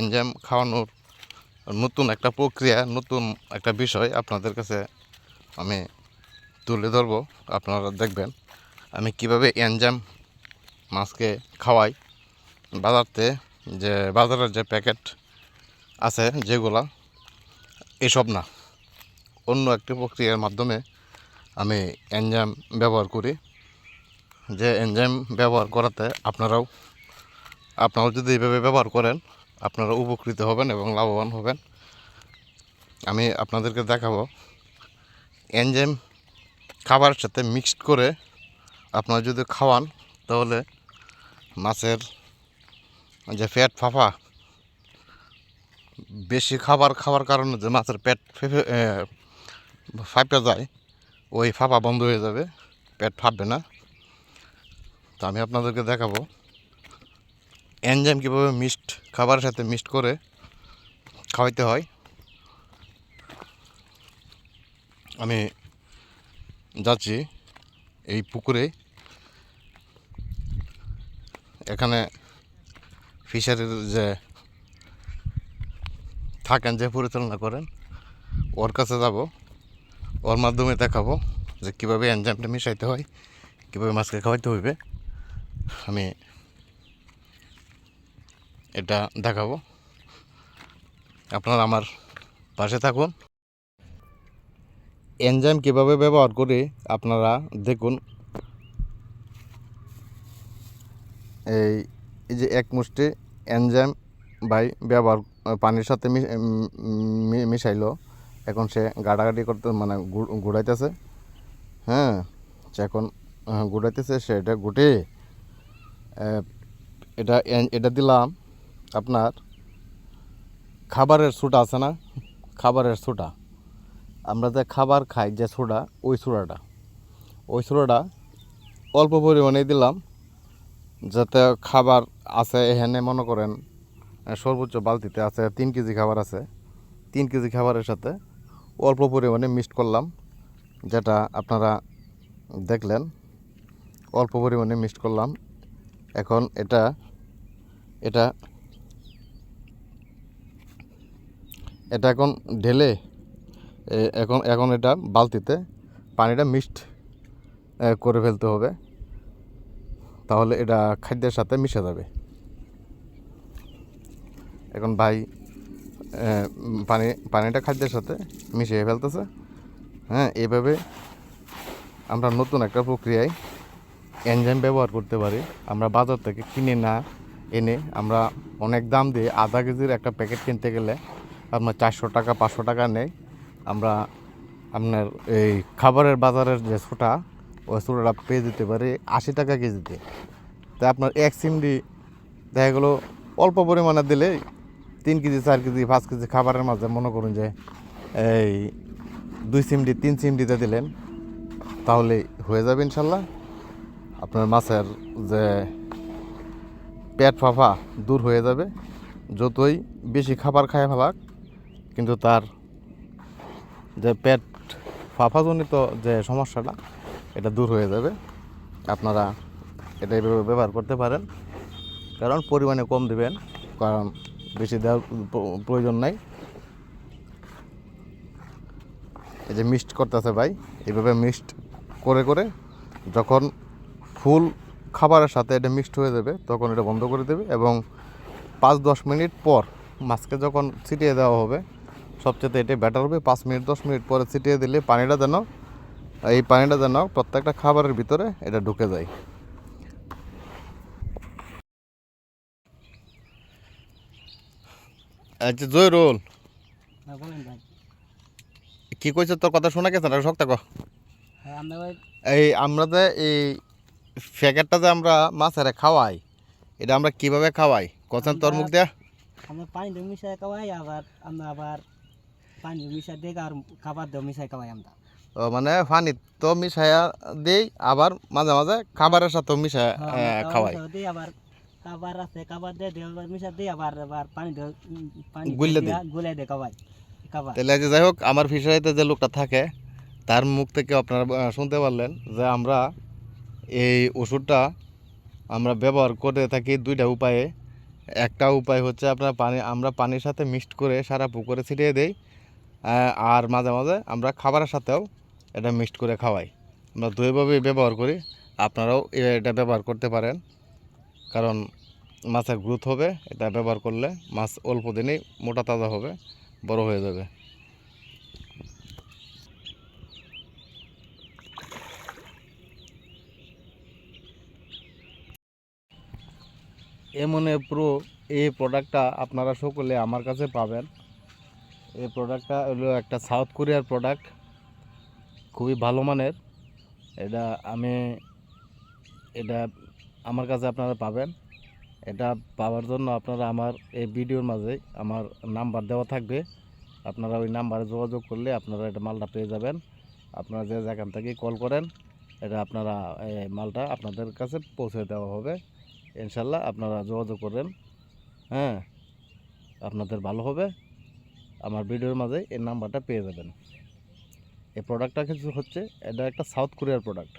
Enzyme খাওয়ানোর নতুন একটা প্রক্রিয়া, নতুন একটা বিষয় আপনাদের কাছে আমি তুলে ধরবো। আপনারা দেখবেন আমি কীভাবে এনজাইম মাছকে খাওয়াই। বাজারতে যে, বাজারের যে প্যাকেট আছে যেগুলা, এসব না। অন্য একটি প্রক্রিয়ার মাধ্যমে আমি এনজাইম ব্যবহার করি। যে এনজাইম ব্যবহার করাতে আপনারাও আপনারাও যদি এইভাবে ব্যবহার করেন আপনারা উপকৃত হবেন এবং লাভবান হবেন। আমি আপনাদেরকে দেখাবো। এনজাইম খাবারের সাথে মিক্সড করে আপনারা যদি খাওয়ান, তাহলে মাছের যে পেট ফাঁপা বেশি খাবার খাওয়ার কারণে যে মাছের পেট ফেঁপে ফাঁপে যায়, ওই ফাঁপা বন্ধ হয়ে যাবে, পেট ফাঁপবে না। তো আমি আপনাদেরকে দেখাবো। এনজাইম কীভাবে মিক্সড, খাবারের সাথে মিক্সড করে খাওয়াইতে হয়, আমি যাচ্ছি এই পুকুরে। এখানে ফিশারির যে থাকেন, যে পরিচালনা করেন, ওর কাছে যাব, ওর মাধ্যমে দেখাবো যে কীভাবে এনজাইমটা মিশাইতে হয়, কীভাবে মাছকে খাওয়াইতে হইবে। আমি এটা দেখাবো। আপনারা আমার পাশে থাকুন। এনজাইম কীভাবে ব্যবহার করে আপনারা দেখুন। এই এই যে এক মুষ্টি এনজাইম বাই ব্যবহার পানির সাথে মিশাইলো। এখন সে গাড়াগাড়ি করতে মানে গুড়াইতেছে হ্যাঁ সে এখন আহ, গুড়াইতেছে সে এটা গুটে এটা এটা দিলাম। আপনার খাবারের সুটা আছে না? খাবারের সুটা। আমরা যে খাবার খাই, যে সোডা, ওই সোডাটা। ওই সোডাটা অল্প পরিমাণে দিলাম, যাতে খাবার আছে এখানে, মনে করেন, সর্বোচ্চ বালতিতে আছে তিন কেজি খাবার আছে। তিন কেজি খাবারের সাথে অল্প পরিমাণে মিক্সড করলাম, যেটা আপনারা দেখলেন। অল্প পরিমাণে মিক্সড করলাম। এখন এটা এটা এটা এখন ঢেলে এখন এখন এটা বালতিতে পানিটা মিক্সড করে ফেলতে হবে। তাহলে এটা খাদ্যের সাথে মিশে যাবে। এখন ভাই পানি, পানিটা খাদ্যের সাথে মিশিয়ে ফেলতেছে। হ্যাঁ এইভাবে আমরা নতুন একটা প্রক্রিয়ায় এনজাইম ব্যবহার করতে পারি। আমরা বাজার থেকে কিনে না এনে আমরা অনেক দাম দিয়ে আধা কেজির একটা প্যাকেট কিনতে গেলে আপনার চারশো টাকা, পাঁচশো টাকা নেয় আমরা আপনার এই খাবারের বাজারের যে ছোটা, ওই ছোটাটা পেয়ে দিতে পারি আশি টাকা কেজিতে। তাই আপনার এক সিমডি দেখা গেলো অল্প পরিমাণে দিলে তিন কেজি, চার কেজি, পাঁচ কেজি খাবারের মাঝে মনে করুন যে এই দুই সিমডি, তিন সিমডিতে দিলেন, তাহলে হয়ে যাবে ইনশাল্লাহ। আপনার মাছের যে পেট ফাফা দূর হয়ে যাবে। যতই বেশি খাবার খায় ফেলাক কিন্তু তার যে পেট ফাফাজনিত যে সমস্যাটা, এটা দূর হয়ে যাবে। আপনারা এটা এইভাবে ব্যবহার করতে পারেন। কারণ পরিমাণে কম দিবেন, কারণ বেশি দেওয়ার প্রয়োজন নাই। এই যে মিক্সড করতেছে ভাই, এইভাবে মিক্সড করে করে যখন ফুল খাবারের সাথে এটা মিক্সড হয়ে যাবে, তখন এটা বন্ধ করে দেবে এবং পাঁচ দশ মিনিট পর মাছকে যখন ছিটিয়ে দেওয়া হবে সবচেয়ে এটা বেটার হবে। পাঁচ মিনিট দশ মিনিট পরে ছিটিয়ে দিলে পানিটা যেন এই পানিটা যেন প্রত্যেকটা খাবারের ভিতরে এটা ঢুকে যায়। আচ্ছা জয়রুল। হ্যাঁ কি কইছে তোর কথা শোনা গেছে না? শক্ত কর হ্যাঁ এই আমরা যে এই প্যাকেটটা যে আমরা মাছেরা খাওয়াই এটা আমরা কীভাবে খাওয়াই? কছেন তোর মুখ দিয়া? আমরা পানি মিশাই খাওয়াই আবার আমরা আবার পানি দিই আর খাবার মিশাই খাওয়াই আমরা। ও মানে পানি তো মিশাইয়া দেই আবার মাঝে মাঝে খাবারের মিশাই হ্যাঁ, খাওয়াই। আবার খাবার আছে খাবার দিয়ে আবার দিই আবার আবার পানি পানি গুলে দিয়ে খাওয়াই খাবার। তাহলে যে যাই হোক আমার ফিশারিতে যে লোকটা থাকে তার মুখ থেকে আপনারা শুনতে পারলেন যে আমরা এই ওষুধটা আমরা ব্যবহার করে থাকি দুইটা উপায়ে। একটা উপায় হচ্ছে আপনার পানি আমরা পানির সাথে মিক্সড করে সারা পুকুরে ছিটিয়ে দেই আর মাঝে মাঝে আমরা খাবারের সাথেও এটা মিক্সড করে খাওয়াই। আমরা দুইভাবেই ব্যবহার করি। আপনারাও এটা ব্যবহার করতে পারেন। কারণ মাছের গ্রোথ হবে, এটা ব্যবহার করলে মাছ অল্প দিনেই মোটা তাজা হবে, বড় হয়ে যাবে। এমনে প্রো এই প্রোডাক্টটা আপনারা সকলে আমার কাছে পাবেন। এই প্রোডাক্টটা হলো একটা সাউথ কোরিয়ার প্রোডাক্ট খুবই ভালো মানের। এটা আমি, এটা আমার কাছে আপনারা পাবেন। এটা পাওয়ার জন্য আপনারা আমার এই ভিডিওর মাঝে আমার নাম্বার দেওয়া থাকবে। আপনারা ওই নাম্বারে যোগাযোগ করলে আপনারা এটা মালটা পেয়ে যাবেন। আপনারা যে যেখান থেকে কল করেন, এটা আপনারা মালটা আপনাদের কাছে পৌঁছে দেওয়া হবে। ইনশাল্লাহ আপনারা যোগাযোগ করেন হ্যাঁ আপনাদের ভালো হবে। আমার ভিডিওর মাঝে এই নাম্বারটা পেয়ে যাবেন। এই প্রোডাক্টটা কিছু হচ্ছে, এটা একটা সাউথ কোরিয়ার প্রোডাক্ট